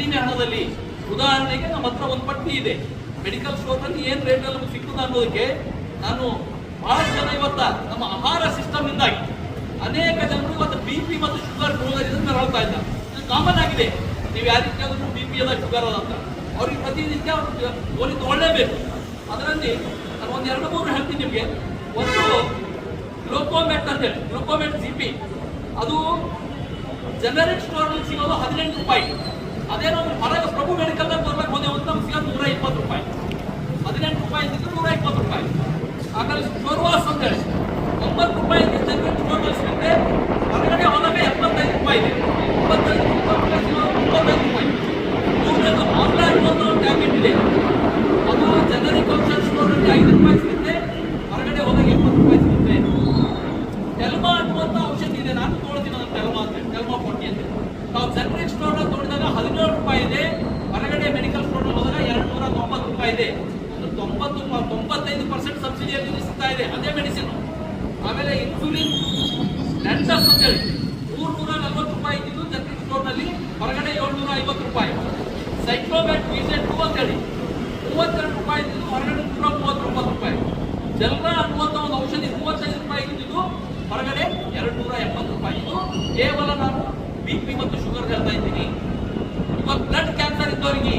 ಕಡಿಮೆ ಹಣದಲ್ಲಿ. ಉದಾಹರಣೆಗೆ ನಮ್ಮ ಹತ್ರ ಒಂದು ಪಟ್ಟಿ ಇದೆ. ಮೆಡಿಕಲ್ ಸ್ಟೋರ್ ಏನು ರೇಟ್ ಅಲ್ಲಿ ಸಿಕ್ಕು ಅನ್ನೋದಕ್ಕೆ ನಾನು ಬಹಳ ಜನ ಇವತ್ತ ನಮ್ಮ ಆಹಾರ ಸಿಸ್ಟಮ್ ಇಂದಾಗಿ ಅನೇಕ ಜನರು ಇವತ್ತು ಬಿ ಪಿ ಮತ್ತು ಶುಗರ್ ರೋಗದಿಂದ ಹೇಳ್ತಾ ಇದ್ದಾರೆ. ಇದು ಕಾಮನ್ ಆಗಿದೆ. ನೀವು ಯಾರಿಗೆ ಬಿ ಪಿ ಅದ ಶುಗರ್ ಅದ ಅಂತ. ಅವ್ರಿಗೆ ಪ್ರತಿನಿತ್ಯ ಅವ್ರು ಗೋಲಿ ತಗೊಳ್ಳೇಬೇಕು. ಅದರಲ್ಲಿ ನಾನು ಒಂದು ಎರಡು ಮೂರು ಹೇಳ್ತೀನಿ ನಿಮಗೆ. ಒಂದು ಗ್ಲೋಕೋಮೆಟ್ ಅಂತ ಹೇಳಿ. ಗ್ಲೋಕೋಮೆಟ್ ಜಿ ಪಿ ಅದು ಜನರಿಕ್ ಸ್ಟೋರ್ ಸಿಗೋದು ಹದಿನೆಂಟು ರೂಪಾಯಿ. ಅದೇ ಒಂದು ಹೊರಗೆ ಪ್ರಭು ಮೆಡಿಕಲ್ ಬರ್ಬೇಕು ಹೋದೆ ಒಂದು ನಮ್ಗೆ ಸಿಗೋದು ನೂರ ಇಪ್ಪತ್ತು ರೂಪಾಯಿ. ಹದಿನೆಂಟು ರೂಪಾಯಿ ಇದ್ದಿದ್ದು ನೂರ ಇಪ್ಪತ್ತು ರೂಪಾಯಿ. ಆಮೇಲೆ ಶೋರ್ವಾಸ್ ಅಂತ ಹೇಳಿ ಒಂಬತ್ತು ರೂಪಾಯಿ ಜನರಿಗೆ ಫೋನ್ ಸಿಗುತ್ತೆ ಹೊರಗಡೆ ಹೊಲಕ್ಕೆ ಎಪ್ಪತ್ತೈದು ರೂಪಾಯಿ ಇದೆ. ಇಪ್ಪತ್ತೈದು ರೂಪಾಯಿ ಇಪ್ಪತ್ತೈದು ರೂಪಾಯಿ. ಮೂರನೇದು ಆನ್ಲೈನ್ ಒಂದು ಟ್ಯಾಬ್ಲೆಟ್ ಇದೆ. ಅದು ಜನರಿಗೆ ಔಷಧ ಸ್ಟೋರ್ನಲ್ಲಿ ಐದು ರೂಪಾಯಿ ಸಿಗುತ್ತೆ. ಹೊರಗಡೆ ಹೋದಾಗ ಎಪ್ಪತ್ತು ರೂಪಾಯಿ ಸಿಗುತ್ತೆ. ಟೆಲ್ಮಾ ಅನ್ನುವಂಥ ಔಷಧಿ ಇದೆ. ನಾನು ತೋಳ್ತೀನಿ ಅದನ್ನ ಟೆಲ್ಮಾ ಅಂತ. ಟೆಲ್ಮಾ ಫೋರ್ಟಿ ಅಂತ. ನಾವು ಜನರಿಕ್ ಸ್ಟೋರ್ನ ತಗೊಂಡಾಗ ಹದಿನೇಳು ರೂಪಾಯಿ ಇದೆ. ಹೊರಗಡೆ ಮೆಡಿಕಲ್ ಸ್ಟೋರ್ ಹೋದಾಗ ಎರಡು ನೂರ ತೊಂಬತ್ತು ರೂಪಾಯಿ ಇದೆ. ತೊಂಬತ್ತು ತೊಂಬತ್ತೈದು ಪರ್ಸೆಂಟ್ ಸಬ್ಸಿಡಿಯಲ್ಲಿ ಸಿಗ್ತಾ ಇದೆ. ಅದೇ ಮೆಡಿಸಿನ್ ಆಮೇಲೆ ಇನ್ಸುಲಿನ್ ಲ್ಯಾಂಡಸ್ ಅಂತ ಹೇಳಿ ಮೂರು ನೂರ ನಲ್ವತ್ತು ರೂಪಾಯಿ ಇದ್ದು ಜನರಲ್ ಸ್ಟೋರ್ನಲ್ಲಿ. ಹೊರಗಡೆ ಏಳ್ನೂರ ಐವತ್ತು ರೂಪಾಯಿ. ಸೈಕ್ಲೋಬ್ಯಾಟ್ ವಿಜೆಟ್ ಟೂ ಅಂತೇಳಿ ಮೂವತ್ತೆರಡು ರೂಪಾಯಿ ಇದ್ದು ಹೊರಗಡೆ ನೂರ ಮೂವತ್ತೊಂಬತ್ತು ರೂಪಾಯಿ. ಜನರ ಅನ್ನುವಂಥ ಒಂದು ಔಷಧಿ ಮೂವತ್ತೈದು ರೂಪಾಯಿ ಇದ್ದಿದ್ದು, ಹೊರಗಡೆ ಎರಡು ನೂರ ಎಪ್ಪತ್ತು ರೂಪಾಯಿ. ಇದು ಕೇವಲ ನಾನು ಬಿ ಪಿ ಮತ್ತು ಶುಗರ್ ಹೇಳ್ತಾ ಇದ್ದೀನಿ. ಇವಾಗ ಬ್ಲಡ್ ಕ್ಯಾನ್ಸರ್ ಇದ್ದವರಿಗೆ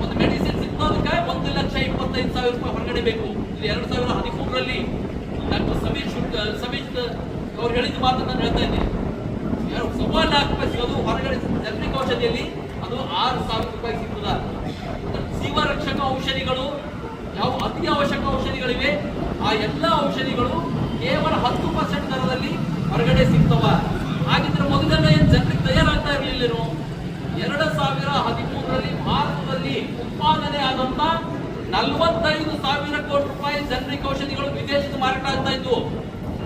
ಒಂದು ಮೆಡಿಸಿನ್ ಸಿಗ್ತೋದಕ್ಕೆ ಒಂದು ಲಕ್ಷ ಇಪ್ಪತ್ತೈದು ಸಾವಿರ ರೂಪಾಯಿ ಹೊರಗಡೆ ಬೇಕು. ಇದು ಎರಡು ಸಾವಿರ ಹದಿಮೂರರಲ್ಲಿ ಡಾಕ್ಟರ್ ಶುಡ್ ಸಮೀರ್ ಅವ್ರು ಹೇಳಿದ ಮಾತು ನಾನು ಹೇಳ್ತಾ ಇದ್ದೀನಿ. ಸವಾ ಲಾಖ ರೂಪಾಯಿ ಸಿಗೋದು ಹೊರಗಡೆ ಜನರಿಗೆ ಔಷಧಿಯಲ್ಲಿ, ಅದು ಆರು ಸಾವಿರ ರೂಪಾಯಿ ಸಿಗ್ತದ. ಜೀವರಕ್ಷಕ ಔಷಧಿಗಳು, ಯಾವ ಅತಿ ಅವಶ್ಯಕ ಔಷಧಿಗಳಿವೆ, ಆ ಎಲ್ಲ ಔಷಧಿಗಳು ಕೇವಲ ಹತ್ತು ಪರ್ಸೆಂಟ್ ದರದಲ್ಲಿ ಹೊರಗಡೆ ಸಿಗ್ತವ. ಹಾಗಿದ್ರೆ ಮೊದಲೆಲ್ಲ ಏನು ಜನರಿಗೆ ತಯಾರಾಗ್ತಾ ಇರಲಿಲ್ಲೇನು? ಎರಡು ಸಾವಿರ ಹದಿಮೂರರಲ್ಲಿ ಭಾರತದಲ್ಲಿ ಉತ್ಪಾದನೆ ಆದಂತ ನಲವತ್ತೈದು ಸಾವಿರ ಕೋಟಿ ರೂಪಾಯಿ ಜನರಿಕ್ ಔಷಧಿಗಳು ವಿದೇಶದ ಮಾರಾಟ ಆಗ್ತಾ ಇದ್ವು.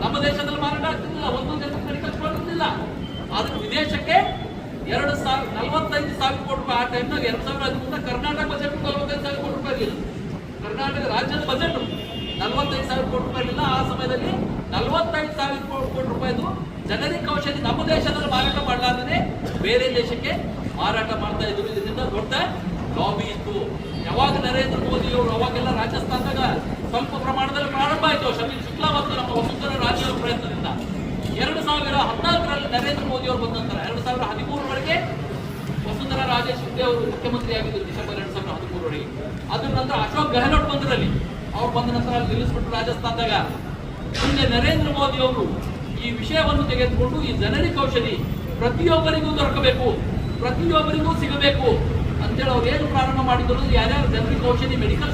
ನಮ್ಮ ದೇಶದಲ್ಲಿ ಮಾರಾಟ ಆಗ್ತಿರ್ಲಿಲ್ಲ ಮೆಡಿಕಲ್ ಸ್ಟೋರ್ ಆದ್ರೆ ವಿದೇಶಕ್ಕೆ ಎರಡು ಸಾವಿರ, ನಲವತ್ತೈದು ಸಾವಿರ ಕೋಟಿ ರೂಪಾಯಿ ಆ ಟೈಮ್ನಾಗ ಎರಡು ಸಾವಿರ ಹದಿಮೂರ ಕರ್ನಾಟಕ ಬಜೆಟ್ ನಲವತ್ತೈದು ಸಾವಿರ ಕೋಟಿ ರೂಪಾಯಿ ಇರಲಿಲ್ಲ. ಕರ್ನಾಟಕ ರಾಜ್ಯದ ಬಜೆಟ್ ನಲವತ್ತೈದು ಸಾವಿರ ಕೋಟಿ ರೂಪಾಯಿ ಇರಲಿಲ್ಲ. ಆ ಸಮಯದಲ್ಲಿ ನಲವತ್ತೈದು ಸಾವಿರ ಕೋಟಿ ರೂಪಾಯಿದು ಜನರಿಕ್ ಔಷಧಿ ನಮ್ಮ ದೇಶದಲ್ಲಿ ಮಾರಾಟ ಮಾಡಲಾರ್ದೇ ಬೇರೆ ದೇಶಕ್ಕೆ ಮಾರಾಟ ಮಾಡ್ತಾ ಇದ್ರು. ಇದರಿಂದ ದೊಡ್ಡ ಲಾಬಿ ಇತ್ತು. ಯಾವಾಗ ನರೇಂದ್ರ ಮೋದಿ ಅವರು ಅವಾಗೆಲ್ಲ ರಾಜಸ್ಥಾನದಾಗ ಸ್ವಲ್ಪ ಪ್ರಮಾಣದಲ್ಲಿ ಪ್ರಾರಂಭ ಆಯಿತು. ಶಮೀಲ್ ಶುಕ್ಲಾ ಮತ್ತು ನಮ್ಮ ವಸುಂಧರ ರಾಜ್ಯದ ಪ್ರಯತ್ನದಿಂದ. ಎರಡು ಸಾವಿರ ಹದಿನಾಲ್ಕರಲ್ಲಿ ನರೇಂದ್ರ ಮೋದಿ ಅವರು ಬಂದ ನಂತರ, ಎರಡು ಸಾವಿರ ಹದಿಮೂರರವರೆಗೆ ವಸುಂಧರಾ ರಾಜೇ ಶಿಂದೆ ಅವರು ಮುಖ್ಯಮಂತ್ರಿ ಆಗಿದ್ದರು ಡಿಸೆಂಬರ್ ಎರಡು ಸಾವಿರದ ಅದ್ರ ನಂತರ ಅಶೋಕ್ ಗೆಹ್ಲೋಟ್ ಬಂದ್ರಲ್ಲಿ. ಅವ್ರು ಬಂದ ನಂತರ ಅಲ್ಲಿ ನಿಲ್ಲಿಸ್ಬಿಟ್ಟು ರಾಜಸ್ಥಾನದಾಗ. ಮುಂದೆ ನರೇಂದ್ರ ಮೋದಿ ಅವರು ಈ ವಿಷಯವನ್ನು ತೆಗೆದುಕೊಂಡು ಈ ಜನರಿಕ್ ಔಷಧಿ ಪ್ರತಿಯೊಬ್ಬರಿಗೂ ದೊರಕಬೇಕು. ಪ್ರತಿಯೊಬ್ಬರಿಗೂ ಸಿಗಬೇಕು ಅಂತೇಳಿ ಅವ್ರು ಏನು ಪ್ರಾರಂಭ ಮಾಡಿದ್ರು ಯಾರ್ಯಾರು ಜನರಿಗೆ ಔಷಧಿ ಮೆಡಿಕಲ್